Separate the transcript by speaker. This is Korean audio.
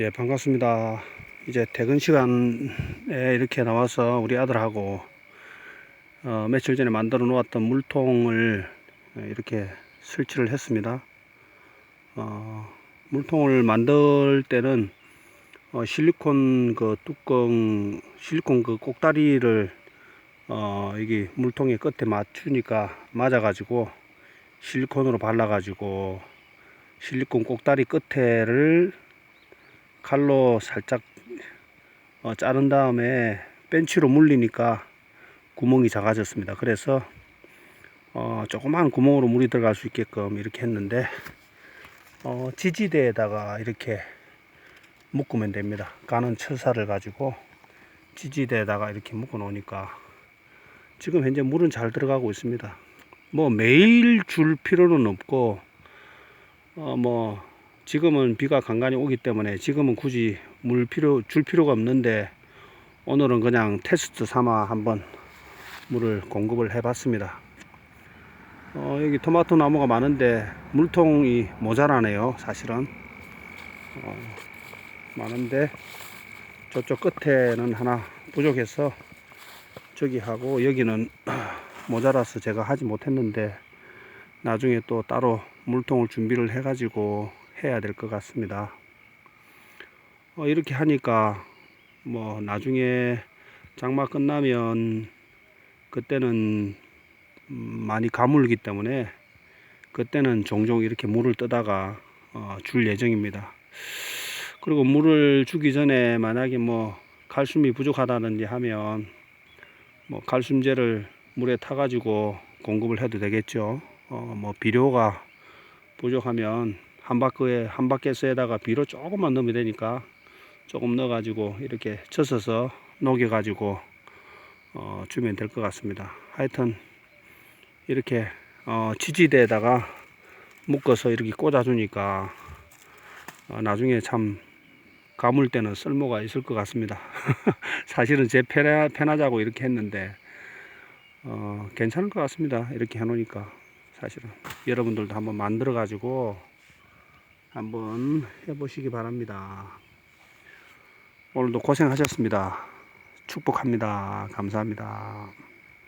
Speaker 1: 예, 반갑습니다. 이제 퇴근 시간에 이렇게 나와서 우리 아들하고 어, 며칠 전에 만들어 놓았던 물통을 이렇게 설치를 했습니다. 어, 물통을 만들 때는 어, 실리콘 그 뚜껑, 실리콘 그 꼭다리를 어, 여기 물통의 끝에 맞추니까 맞아가지고 실리콘으로 발라가지고 실리콘 꼭다리 끝에를 칼로 살짝 어, 자른 다음에 벤치로 물리니까 구멍이 작아졌습니다. 그래서 어, 조그마한 구멍으로 물이 들어갈 수 있게끔 이렇게 했는데 어, 지지대에다가 이렇게 묶으면 됩니다. 가는 철사를 가지고 지지대에다가 이렇게 묶어 놓으니까 지금 현재 물은 잘 들어가고 있습니다. 뭐 매일 줄 필요는 없고 어, 뭐 지금은 비가 간간히 오기 때문에 지금은 굳이 물 필요 줄 필요가 없는데 오늘은 그냥 테스트 삼아 한번 물을 공급을 해 봤습니다. 어, 여기 토마토 나무가 많은데 물통이 모자라네요. 사실은 어, 많은데 저쪽 끝에는 하나 부족해서 저기 하고 여기는 모자라서 제가 하지 못했는데 나중에 또 따로 물통을 준비를 해 가지고 해야 될 것 같습니다. 어, 이렇게 하니까 뭐 나중에 장마 끝나면 그때는 음, 많이 가물기 때문에 그때는 종종 이렇게 물을 뜨다가 어, 줄 예정입니다. 그리고 물을 주기 전에 만약에 뭐 칼슘이 부족하다든지 하면 뭐 칼슘제를 물에 타가지고 공급을 해도 되겠죠. 어, 뭐 비료가 부족하면 한 바퀴에 한 바퀴에다가 비료 조금만 넣으면 되니까 조금 넣어 가지고 이렇게 젖어서 녹여 가지고 어, 주면 될 것 같습니다. 하여튼 이렇게 어, 지지대에다가 묶어서 이렇게 꽂아 주니까 어, 나중에 참 가물 때는 쓸모가 있을 것 같습니다. 사실은 제 편하, 편하자고 이렇게 했는데 어, 괜찮을 것 같습니다. 이렇게 해 놓으니까 사실은 여러분들도 한번 만들어 가지고 한번 해보시기 바랍니다. 오늘도 고생하셨습니다. 축복합니다. 감사합니다.